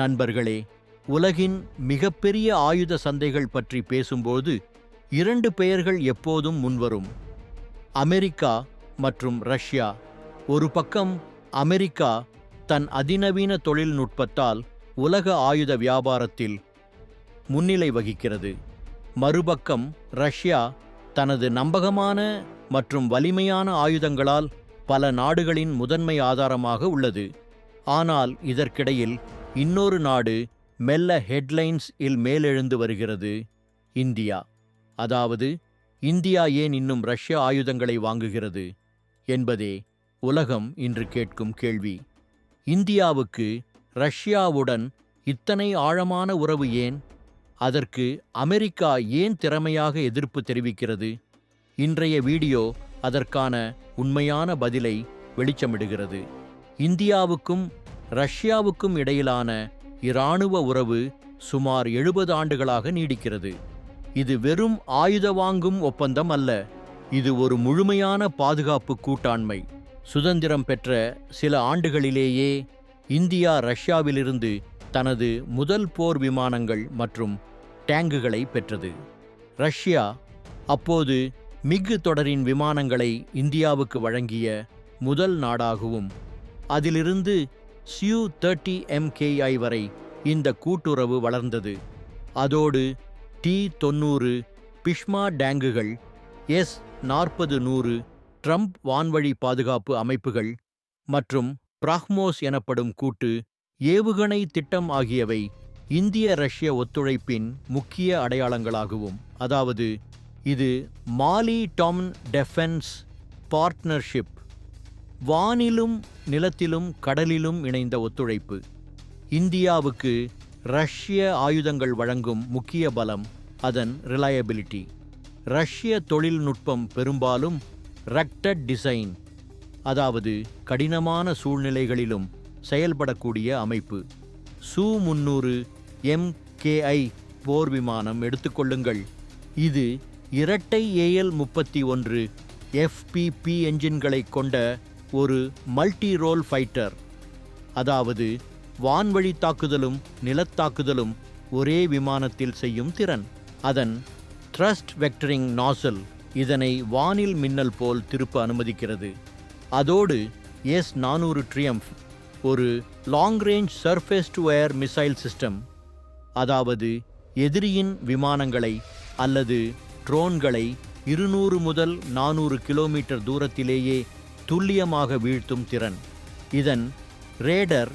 நண்பர்களே உலகின் மிகப்பெரிய ஆயுத சந்தைகள் பற்றி பேசும்போது இரண்டு பெயர்கள் எப்போதும் முன்வரும். அமெரிக்கா மற்றும் ரஷ்யா. ஒரு பக்கம் அமெரிக்கா தன் அதிநவீன தொழில்நுட்பத்தால் உலக ஆயுத வியாபாரத்தில் முன்னிலை வகிக்கிறது. மறுபக்கம் ரஷ்யா தனது நம்பகமான மற்றும் வலிமையான ஆயுதங்களால் பல நாடுகளின் முதன்மை ஆதாரமாக உள்ளது. ஆனால் இதற்கிடையில் இன்னொரு நாடு மெல்ல ஹெட்லைன்ஸ் இல் மேலெழுந்து வருகிறது இந்தியா. அதாவது இந்தியா ஏன் இன்னும் ரஷ்ய ஆயுதங்களை வாங்குகிறது என்பதே உலகம் இன்று கேட்கும் கேள்வி. இந்தியாவுக்கு ரஷ்யாவுடன் இத்தனை ஆழமான உறவு ஏன்? அதற்கு அமெரிக்கா ஏன் திறமையாக எதிர்ப்பு தெரிவிக்கிறது? இன்றைய வீடியோ அதற்கான உண்மையான பதிலை வெளிச்சமிடுகிறது. இந்தியாவுக்கும் ரஷ்யாவுக்கும் இடையிலான இராணுவ உறவு சுமார் எழுபது ஆண்டுகளாக நீடிக்கிறது. இது வெறும் ஆயுத வாங்கும் ஒப்பந்தம் அல்ல இது ஒரு முழுமையான பாதுகாப்பு கூட்டாண்மை. சுதந்திரம் பெற்ற சில ஆண்டுகளிலேயே இந்தியா ரஷ்யாவிலிருந்து தனது முதல் போர் விமானங்கள் மற்றும் டேங்குகளை பெற்றது. ரஷ்யா அப்போது மிகு தொடரின் விமானங்களை இந்தியாவுக்கு வழங்கிய முதல் நாடாகவும் அதிலிருந்து சியூ தேர்ட்டி எம்கேஐ வரை இந்த கூட்டுறவு வளர்ந்தது. அதோடு டி தொண்ணூறு பிஷ்மா டேங்குகள் எஸ் நாற்பது நூறு ட்ரம்ப் வான்வழி பாதுகாப்பு அமைப்புகள் மற்றும் பிராக்மோஸ் எனப்படும் கூட்டு ஏவுகணை திட்டம் ஆகியவை இந்திய ரஷ்ய ஒத்துழைப்பின் முக்கிய அடையாளங்களாகவும் அதாவது இது மாலி டாம் டெஃபென்ஸ் பார்ட்னர்ஷிப் வானிலும் நிலத்திலும் கடலிலும் இணைந்த ஒத்துழைப்பு. இந்தியாவுக்கு ரஷ்ய ஆயுதங்கள் வழங்கும் முக்கிய பலம் அதன் ரிலையபிலிட்டி ரஷ்ய தொழில்நுட்பம் பெரும்பாலும் ரக்டட் டிசைன் அதாவது கடினமான சூழ்நிலைகளிலும் செயல்படக்கூடிய அமைப்பு. சு முன்னூறு எம்கேஐ போர் விமானம் எடுத்துக்கொள்ளுங்கள். இது இரட்டை ஏஎல் முப்பத்தி ஒன்று எஃபிபி என்ஜின்களை கொண்ட ஒரு மல்டி ரோல் ஃபைட்டர். அதாவது வான்வழி தாக்குதலும் நிலத்தாக்குதலும் ஒரே விமானத்தில் செய்யும் திறன். அதன் த்ரஸ்ட் வெக்டரிங் நாசல் இதனை வானில் மின்னல் போல் திருப்ப அனுமதிக்கிறது. அதோடு எஸ் நானூறு ட்ரியம்ஃப் ஒரு long range surface to air missile system அதாவது எதிரியின் விமானங்களை அல்லது ட்ரோன்களை இருநூறு முதல் நானூறு கிலோமீட்டர் தூரத்திலேயே துல்லியமாக வீழ்த்தும் திறன். இதன் ரேடர்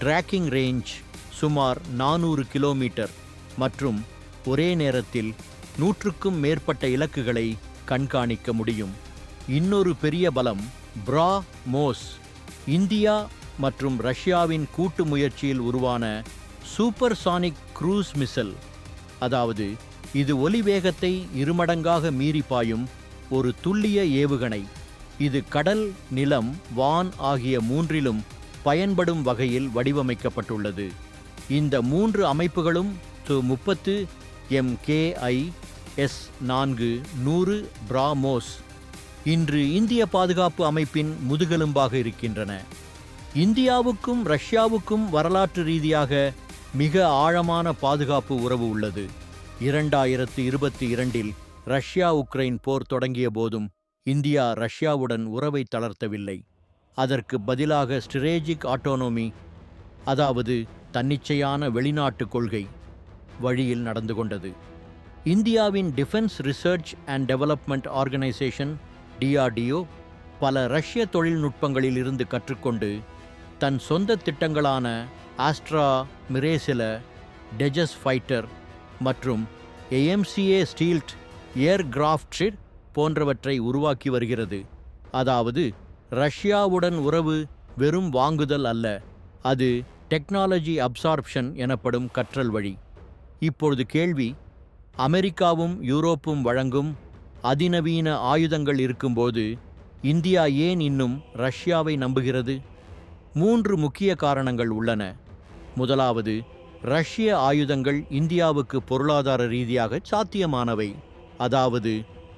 டிராக்கிங் ரேஞ்ச் சுமார் நானூறு கிலோமீட்டர் மற்றும் ஒரே நேரத்தில் நூற்றுக்கும் மேற்பட்ட இலக்குகளை கண்காணிக்க முடியும். இன்னொரு பெரிய பலம் பிரா மோஸ் இந்தியா மற்றும் ரஷ்யாவின் கூட்டு முயற்சியில் உருவான சூப்பர்சானிக் க்ரூஸ் மிசல். அதாவது இது ஒலிவேகத்தை இருமடங்காக மீறி பாயும் ஒரு துல்லிய ஏவுகணை. இது கடல் நிலம் வான் ஆகிய மூன்றிலும் பயன்படும் வகையில் வடிவமைக்கப்பட்டுள்ளது. இந்த மூன்று அமைப்புகளும் து முப்பத்து எம்கேஐ எஸ் நான்கு நூறு பிராமோஸ். இன்று இந்திய பாதுகாப்பு அமைப்பின் முதுகெலும்பாக இருக்கின்றன. இந்தியாவுக்கும் ரஷ்யாவுக்கும் வரலாற்று ரீதியாக மிக ஆழமான பாதுகாப்பு உறவு உள்ளது. இரண்டாயிரத்து இருபத்தி இரண்டில் ரஷ்யா உக்ரைன் போர் தொடங்கிய போதும் இந்தியா ரஷ்யாவுடன் உறவை தளர்த்தவில்லை. அதற்கு பதிலாக ஸ்ட்ரேஜிக் ஆட்டோனோமி அதாவது தன்னிச்சையான வெளிநாட்டு கொள்கை வழியில் நடந்து கொண்டது. இந்தியாவின் defence research and development organisation DRDO பல ரஷ்ய தொழில்நுட்பங்களில் இருந்து கற்றுக்கொண்டு தன் சொந்த திட்டங்களான ஆஸ்ட்ரா மிரேசில டெஜஸ் ஃபைட்டர் மற்றும் ஏஎம்சிஏ ஸ்டீல்ட் ஏர்கிராஃப்ட் போன்றவற்றை உருவாக்கி வருகிறது. அதாவது ரஷ்யாவுடன் உறவு வெறும் வாங்குதல் அல்ல. அது டெக்னாலஜி அப்சார்ப்ஷன் எனப்படும் கற்றல் வழி. இப்பொழுது கேள்வி அமெரிக்காவும் யூரோப்பும் வழங்கும் அதிநவீன ஆயுதங்கள் இருக்கும்போது இந்தியா ஏன் இன்னும் ரஷ்யாவை நம்புகிறது? மூன்று முக்கிய காரணங்கள் உள்ளன. முதலாவது ரஷ்ய ஆயுதங்கள் இந்தியாவுக்கு பொருளாதார ரீதியாக சாத்தியமானவை. அதாவது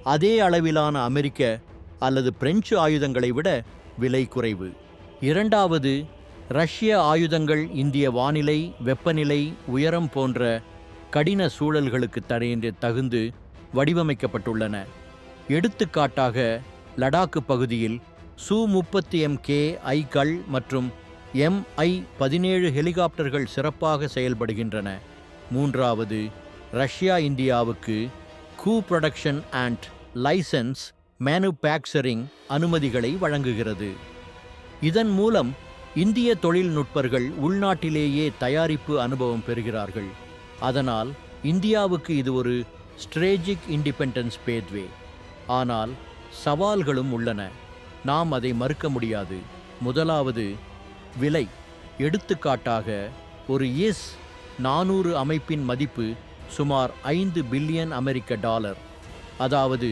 அதே அளவிலான அமெரிக்க அல்லது பிரெஞ்சு ஆயுதங்களை விட விலை குறைவு. இரண்டாவது ரஷ்ய ஆயுதங்கள் இந்திய வானிலை வெப்பநிலை உயரம் போன்ற கடின சூழல்களுக்கு தடையின்றி தகுந்து வடிவமைக்கப்பட்டுள்ளன. எடுத்துக்காட்டாக லடாக்கு பகுதியில் சு முப்பத்தி எம் கே ஐகள் மற்றும் எம்ஐ பதினேழு ஹெலிகாப்டர்கள் சிறப்பாக செயல்படுகின்றன. மூன்றாவது ரஷ்யா இந்தியாவுக்கு கூ ப்ரொடக்ஷன் அண்ட் லைசன்ஸ் மேனுபேக்சரிங் அனுமதிகளை வழங்குகிறது. இதன் மூலம் இந்திய தொழில்நுட்பர்கள் உள்நாட்டிலேயே தயாரிப்பு அனுபவம் பெறுகிறார்கள். அதனால் இந்தியாவுக்கு இது ஒரு ஸ்ட்ரேஜிக் இண்டிபெண்டன்ஸ் பேத்வே ஆனால் சவால்களும் உள்ளன. நாம் அதை மறுக்க முடியாது. முதலாவது விலை. எடுத்துக்காட்டாக ஒரு எஸ் நானூறு அமைப்பின் மதிப்பு சுமார் ஐந்து பில்லியன் அமெரிக்க டாலர் அதாவது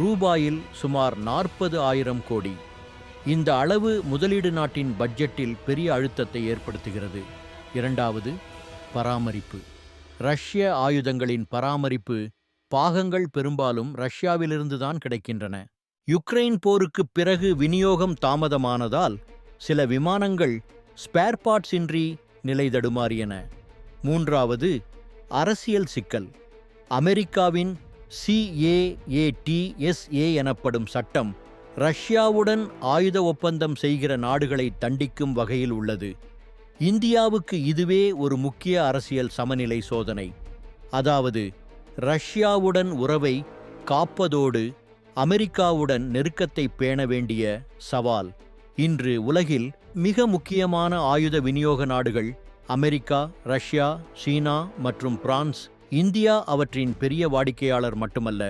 ரூபாயில் சுமார் நாற்பது ஆயிரம் கோடி. இந்த அளவு முதலீடு நாட்டின் பட்ஜெட்டில் பெரிய அழுத்தத்தை ஏற்படுத்துகிறது. இரண்டாவது பராமரிப்பு. ரஷ்ய ஆயுதங்களின் பராமரிப்பு பாகங்கள் பெரும்பாலும் ரஷ்யாவிலிருந்துதான் கிடைக்கின்றன. யுக்ரைன் போருக்கு பிறகு விநியோகம் தாமதமானதால் சில விமானங்கள் ஸ்பேர் பார்ட்ஸ் இன்றி நிலை தடுமாறியன மூன்றாவது அரசியல் சிக்கல். அமெரிக்காவின் சிஏஏடிஎஸ்ஏ எனப்படும் சட்டம் ரஷ்யாவுடன் ஆயுத ஒப்பந்தம் செய்கிற நாடுகளை தண்டிக்கும் வகையில் உள்ளது. இந்தியாவுக்கு இதுவே ஒரு முக்கிய அரசியல் சமநிலை சோதனை. அதாவது ரஷ்யாவுடன் உறவை காப்பதோடு அமெரிக்காவுடன் நெருக்கத்தை பேண வேண்டிய சவால். இன்று உலகில் மிக முக்கியமான ஆயுத விநியோக நாடுகள் அமெரிக்கா ரஷ்யா சீனா மற்றும் பிரான்ஸ் இந்தியா அவற்றின் பெரிய வாடிக்கையாளர் மட்டுமல்ல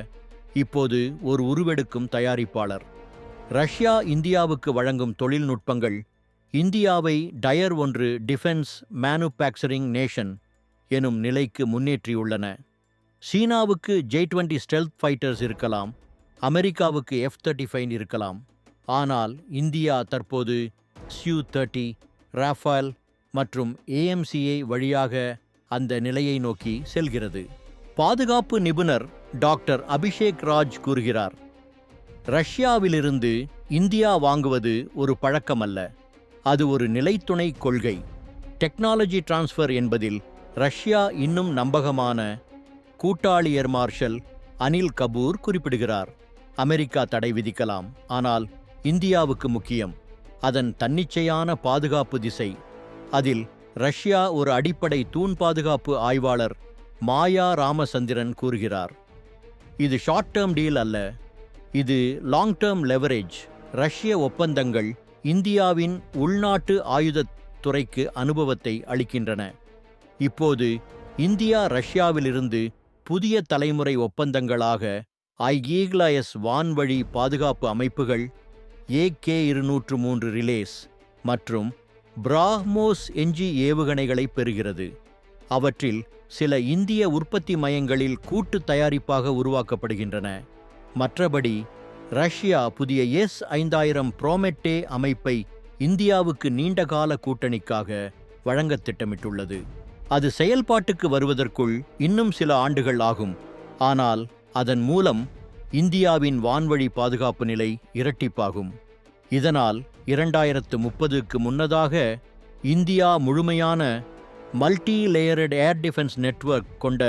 இப்போது ஒரு உருவெடுக்கும் தயாரிப்பாளர். ரஷ்யா இந்தியாவுக்கு வழங்கும் தொழில்நுட்பங்கள் இந்தியாவை டயர் ஒன்று டிஃபென்ஸ் மேனுபேக்சரிங் நேஷன் எனும் நிலைக்கு முன்னேற்றியுள்ளன. சீனாவுக்கு ஜே டுவெண்ட்டி ஸ்டெல்த் ஃபைட்டர்ஸ் இருக்கலாம் அமெரிக்காவுக்கு எஃப் தேர்ட்டி ஃபைவ் இருக்கலாம் ஆனால் இந்தியா தற்போது சியூ தேர்ட்டி ராஃபால் மற்றும் ஏஎம்சிஐ வழியாக அந்த நிலையை நோக்கி செல்கிறது. பாதுகாப்பு நிபுணர் டாக்டர் அபிஷேக் ராஜ் கூறுகிறார் ரஷ்யாவிலிருந்து இந்தியா வாங்குவது ஒரு பழக்கமல்ல. அது ஒரு நிலைத்துணை கொள்கை. டெக்னாலஜி டிரான்ஸ்ஃபர் என்பதில் ரஷ்யா இன்னும் நம்பகமான கூட்டாளி ஏர் மார்ஷல் அனில் கபூர் குறிப்பிடுகிறார். அமெரிக்கா தடை விதிக்கலாம் ஆனால் இந்தியாவுக்கு முக்கியம். அதன் தன்னிச்சையான பாதுகாப்பு திசை அதில் ரஷ்யா ஒரு அடிப்படை தூண் பாதுகாப்பு ஆய்வாளர் மாயா ராமசந்திரன் கூறுகிறார். இது ஷார்ட் டேர்ம் டீல் அல்ல. இது லாங் டேர்ம் லெவரேஜ் ரஷ்ய ஒப்பந்தங்கள் இந்தியாவின் உள்நாட்டு ஆயுதத் துறைக்கு அனுபவத்தை அளிக்கின்றன. இப்போது இந்தியா ரஷ்யாவிலிருந்து புதிய தலைமுறை ஒப்பந்தங்களாக ஐஈக்லாயஸ் வான்வழி பாதுகாப்பு அமைப்புகள் ஏகே இருநூற்று மூன்று ரிலேஸ் மற்றும் பிராஹ்மோஸ் எஞ்சி ஏவுகணைகளை பெறுகிறது. அவற்றில் சில இந்திய உற்பத்தி மையங்களில் கூட்டு தயாரிப்பாக உருவாக்கப்படுகின்றன. மற்றபடி ரஷ்யா புதிய எஸ் ஐந்தாயிரம் புரோமெட்டே அமைப்பை இந்தியாவுக்கு நீண்டகால கூட்டணிக்காக வழங்க திட்டமிட்டுள்ளது. அது செயல்பாட்டுக்கு வருவதற்குள் இன்னும் சில ஆண்டுகள் ஆகும். ஆனால் அதன் மூலம் இந்தியாவின் வான்வழி பாதுகாப்பு நிலை இரட்டிப்பாகும். இதனால் இரண்டாயிரத்து முப்பதுக்கு முன்னதாக இந்தியா முழுமையான multi layered air defence network கொண்ட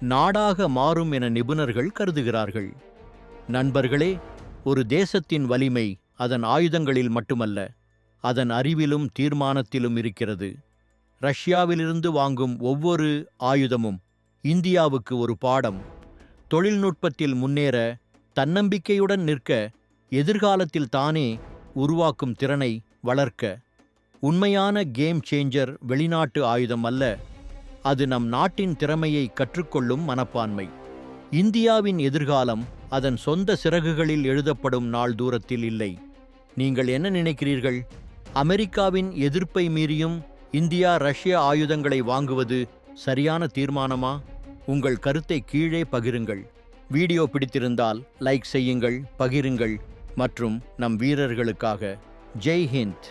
நாடாக மாறும் என நிபுணர்கள் கருதுகிறார்கள். நண்பர்களே ஒரு தேசத்தின் வலிமை அதன் ஆயுதங்களில் மட்டுமல்ல அதன் அறிவிலும் தீர்மானத்திலும் இருக்கிறது. ரஷ்யாவிலிருந்து வாங்கும் ஒவ்வொரு ஆயுதமும் இந்தியாவுக்கு ஒரு பாடம். தொழில்நுட்பத்தில் முன்னேற தன்னம்பிக்கையுடன் நிற்க எதிர்காலத்தில் தானே உருவாக்கும் திறனை வளர்க்க உண்மையான கேம் சேஞ்சர் வெளிநாட்டு ஆயுதம் அல்ல அது நம் நாட்டின் திறமையை கற்றுக்கொள்ளும் மனப்பான்மை. இந்தியாவின் எதிர்காலம் அதன் சொந்த சிறகுகளில் எழுதப்படும் நாள் தூரத்தில் இல்லை. நீங்கள் என்ன நினைக்கிறீர்கள்? அமெரிக்காவின் எதிர்ப்பை மீறியும் இந்தியா ரஷ்ய ஆயுதங்களை வாங்குவது சரியான தீர்மானமா? உங்கள் கருத்தை கீழே பகிருங்கள். வீடியோ பிடித்திருந்தால் லைக் செய்யுங்கள் பகிருங்கள். மற்றும் நம் வீரர்களுக்காக. ஜெய் ஹிந்த்.